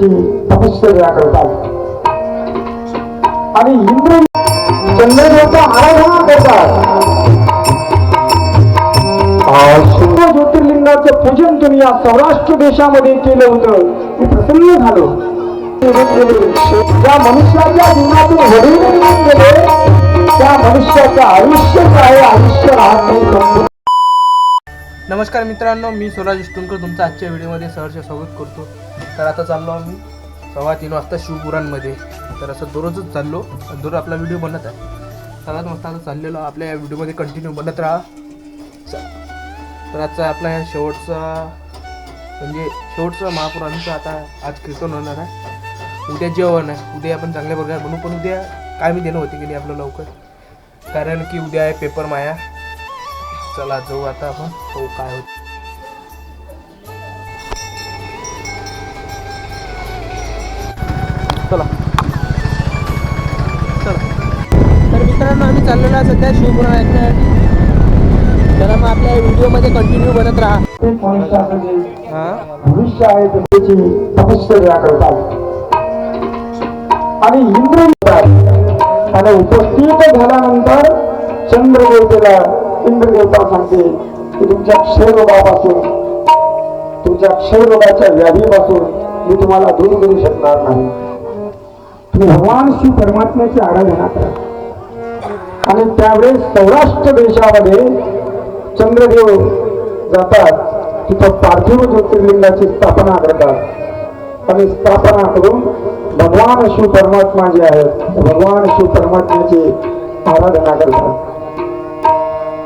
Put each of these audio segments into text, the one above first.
देवतेची तपश्चर्या करतात. आणि इंद्र चंद्रदेवचा आराधना करतात. शिव ज्योतिर्लिंगाचं पूजन तुम्ही या सौराष्ट्र देशामध्ये केलं होतं. मी प्रसन्न झालो. ज्या मनुष्याच्या जीवनातून वडील निर्माण केले त्या मनुष्याचं आयुष्यच आहे आयुष्य राहत नाही. नमस्कार मित्रांनो मी स्वराज इष्टुंकर तुमचं आजच्या व्हिडिओमध्ये सहर्ष स्वागत करतो. तर आता चाललो आम्ही. सव्वा तीन वाजता शिवपुराणमध्ये. तर असं दररोजच चाललो. दररोज आपला व्हिडिओ बनत आहे. सगळ्यात मस्त आता चाललेलो. आपल्या या व्हिडिओमध्ये कंटिन्यू बनत राहा. तर आजचा आपला ह्या शेवटचा म्हणजे शेवटचा महापुराणचा आता आज कीर्तन होणार आहे. उद्या जेवण आहे. उद्या आपण चांगल्या प्रकारे बनवू पण उद्या काय मी देणं होते की नाही आपलं लवकर? कारण की उद्या आहे पेपर माया. चला जाऊ आता आपण. हो काय होतं? चला. चला तर मित्रांनो आम्ही चाललेलो आहे सध्या शिवपुरा ऐकण्यासाठी तर मग आपल्या व्हिडिओमध्ये कंटिन्यू बनत राहा. भविष्य आहे त्याची तपश्चर्या करतात आणि इंद्र आणि उपस्थित झाल्यानंतर चंद्रदेवतेला इंद्रदेवता सांगते की तुमच्या क्षयरोगापासून तुमच्या क्षयरोगाच्या व्याधीपासून मी तुम्हाला दूर करू शकणार नाही. भगवान श्री परमात्म्याची आराधना करा. आणि त्यावेळेस सौराष्ट्र देशामध्ये चंद्रदेव जातात तिथं पार्थिव ज्योतिर्लिंगाची स्थापना करतात. आणि स्थापना करून भगवान शिव परमात्मा जे आहेत भगवान शिव परमात्म्याची आराधना करतात.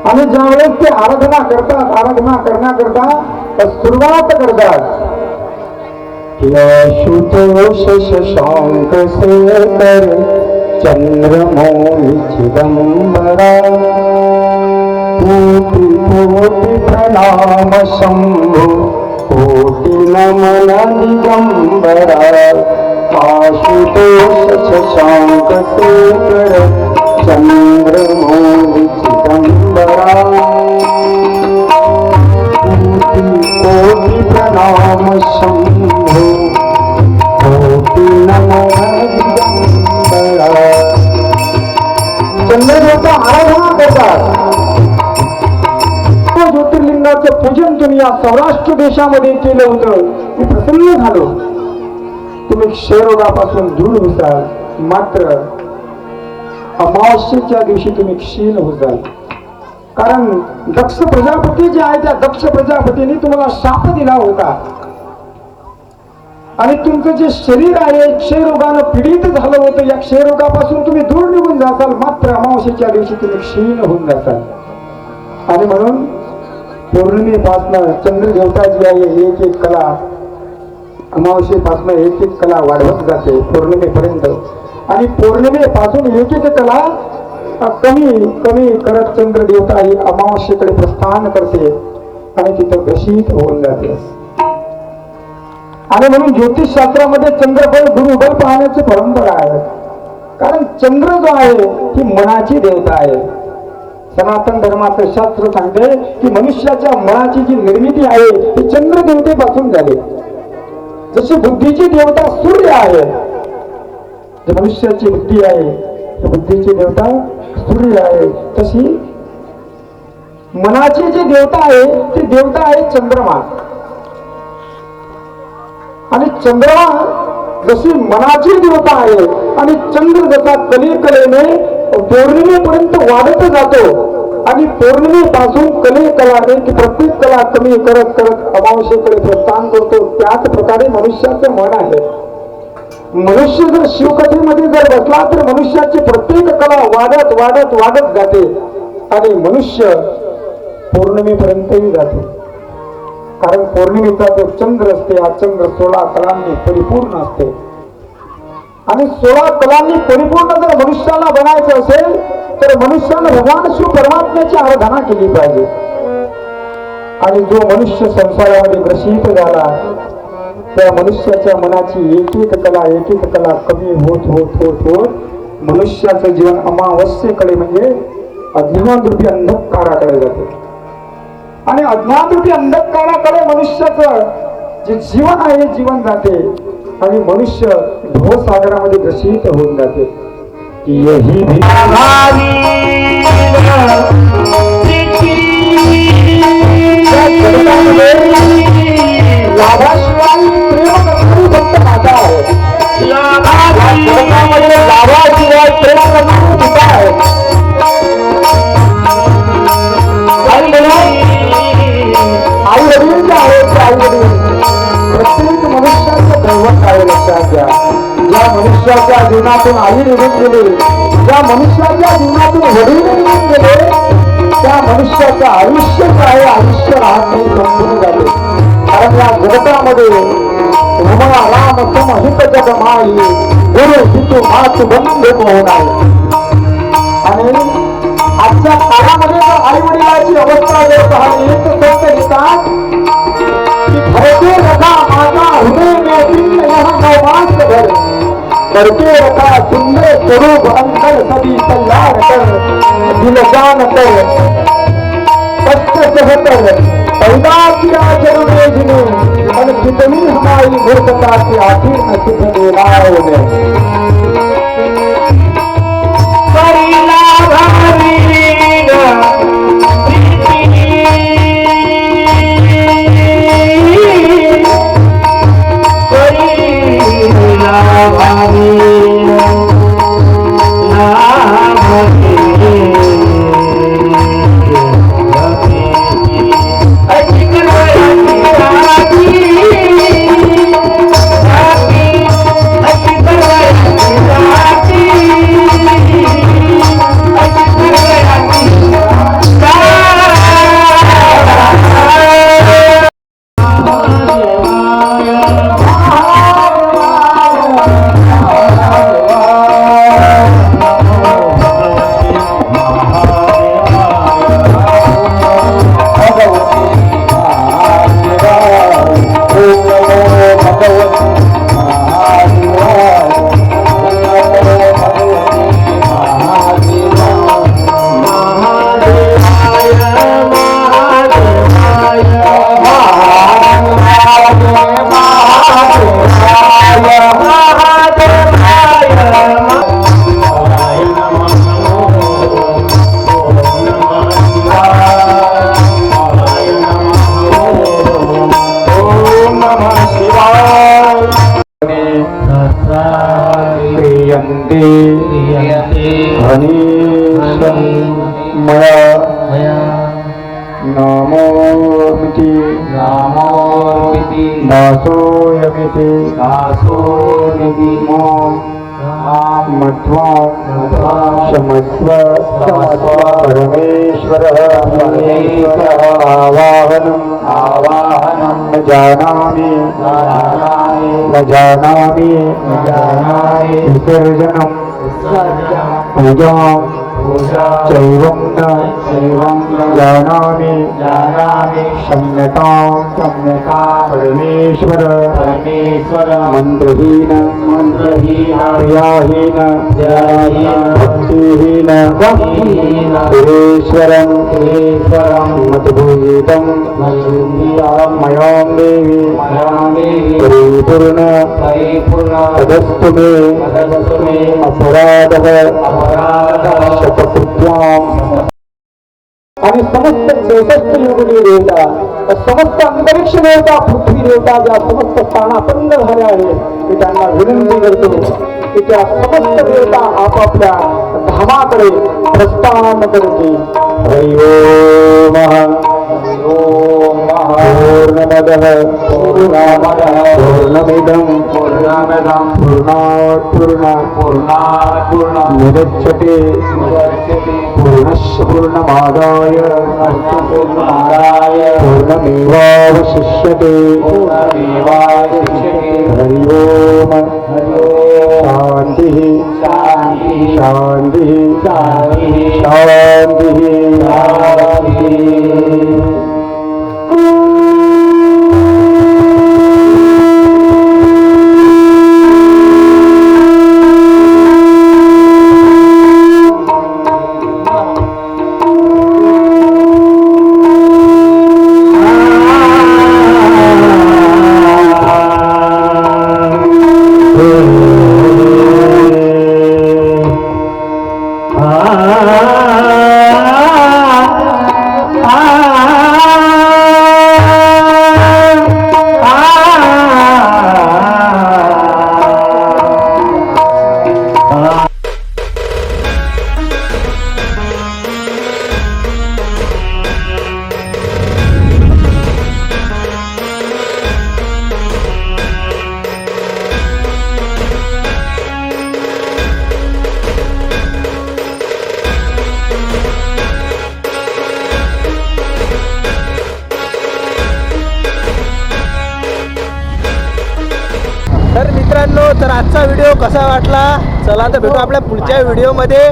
आणि ज्यावेळेस ते आराधना करतात आराधना करण्याकरता सुरुवात करतात. యేషుతోష శాంతసేకర చంద్రమౌళి చిదంబరా కోటి కోటి ప్రణామ శంభు కోటి నమన దిగంబరా ఆశుతోష శాంతసేకర చంద్రమౌళి చిదంబరా सौराष्ट्र देशामध्ये केलं होतं. मी प्रसन्न झालो. तुम्ही क्षयरोगापासून दूर होसाल मात्र अमावस्येच्या दिवशी तुम्ही क्षीण होसाल कारण दक्ष प्रजापती जे आहे त्या दक्ष प्रजापतीने तुम्हाला शाप दिला होता. आणि तुमचं जे शरीर आहे क्षयरोगानं पीडित झालं होतं. या क्षयरोगापासून तुम्ही दूर निघून जासाल. मात्र अमावस्येच्या दिवशी तुम्ही क्षीण होऊन जासाल. आणि म्हणून पौर्णिमेपासनं चंद्र देवता जी आहे एक एक कला अमावस्येपासनं एक एक कला वाढवत जाते पौर्णिमेपर्यंत. आणि पौर्णिमेपासून एक एक कला कमी कमी करत चंद्र देवता ही अमावस्येकडे प्रस्थान करते आणि तिथं घशीत होऊन जाते. आणि म्हणून ज्योतिषशास्त्रामध्ये चंद्रबल गुरुबल पाहण्याची परंपरा आहे. कारण चंद्र जो आहे ही मनाची देवता आहे. सनातन धर्माचं शास्त्र सांगते की मनुष्याच्या मनाची जी निर्मिती आहे ती चंद्र देवतेपासून झाली. जशी बुद्धीची देवता सूर्य आहे जी मनुष्याची बुद्धी आहे बुद्धीची देवता सूर्य आहे तशी मनाची जी देवता आहे ती देवता आहे चंद्रमा. आणि चंद्रमा जशी मनाची देवता आहे आणि चंद्र जसा कलेकलेने पौर्णिमेपर्यंत वाढत जातो. आणि पौर्णिमेपासून कले कलाने की प्रत्येक कला कमी करत करत अमावशेकडे प्रस्थान करतो. त्याच प्रकारे मनुष्याचं मन आहे. मनुष्य जर शिवकथेमध्ये जर बसला तर मनुष्याची प्रत्येक कला वाढत वाढत वाढत जाते. आणि मनुष्य पौर्णिमेपर्यंतही जाते. कारण पौर्णिमेचा जो चंद्र असते हा चंद्र सोळा कलांनी परिपूर्ण असते. आणि सोळा कलांनी परिपूर्ण जर मनुष्याला बनायचं असेल तर मनुष्यानं भगवान शिव परमात्म्याची आराधना केली पाहिजे. आणि जो मनुष्य संसारामध्ये ग्रसित झाला त्या मनुष्याच्या मनाची एक एक कला एक एक कला कमी होत होत होत होत मनुष्याचं जीवन अमावस्येकडे म्हणजे अज्ञानरूपी अंधकाराकडे जाते. आणि अज्ञानरूपी अंधकाराकडे मनुष्याचं जे जीवन आहे जीवन जाते. आणि मनुष्य भवसागरामध्ये ग्रसित होऊन जाते. की यही भी मनुष्याच्या जीवनातून आई निघून गेली. ज्या मनुष्याच्या जीवनातून वडील निघून गेले त्या मनुष्याचं आयुष्यच आहे आयुष्य राहत नाही संपूर्ण झाले कारण या जगतामध्ये रमणा राम समहित जग माई गुरु पितू मात बंद मोहन आहे आणि आजच्या काळामध्ये जर आई वडिलाची अवस्था जर पाहिली स्वरूप अंतर सभी कल्याण कर दिल जान कर। सत्य सहकर पैदा किया जरूर जिने मन कितनी हमारी मूर्खता के आखिर न सुख देना मया नामोमिति दासोऽयमिति। मध्वा क्षमस्व परमेश्वरः। आवाहनम् आवाहनं। न जानामि। न जानामि। विसर्जनं। पूजां चैवं न जानामि। क्षम्यतां क्षम्यता परमेश्वर। परमेश्वर। मन्त्रहीन। मंत्रहीन क्रियाहीन। जयाहीन भक्तिहीन। भक्तिहीन। सुरेश्वरं सुरेश्वरं मद्भूतं मयूरियां मयां देवी। परिपूर्ण। परिपूर्ण। तदस्तु मे। तदस्तु मे। अपराधः। अपराधः। आणि समस्त चौसष्ट योगिनी देवता समस्त अंतरिक्ष देवता पृथ्वी देवता ज्या समस्त स्थानापन्न झाल्या आहेत मी त्यांना विनंती करतो की त्या समस्त देवता आपापल्या धामाकडे प्रस्थान करते हरि ओम पूर्णमदः. पूर्णमदः. पूर्णमिदं पूर्णमदं पूर्णात् पूर्णात् पूर्णात् पूर्णं मुदच्छते मुदच्यते पूर्णस्य पूर्णमादाय पूर्णमादाय पूर्णमेवावशिष्यते पूर्णमेवावशिष्यते हरि ओम हरि ओम शान्तिः शान्तिः शान्तिः शान्तिः व्हिडिओ कसा वाटला? चला तर भेटू आपल्या पुढच्या व्हिडिओमध्ये.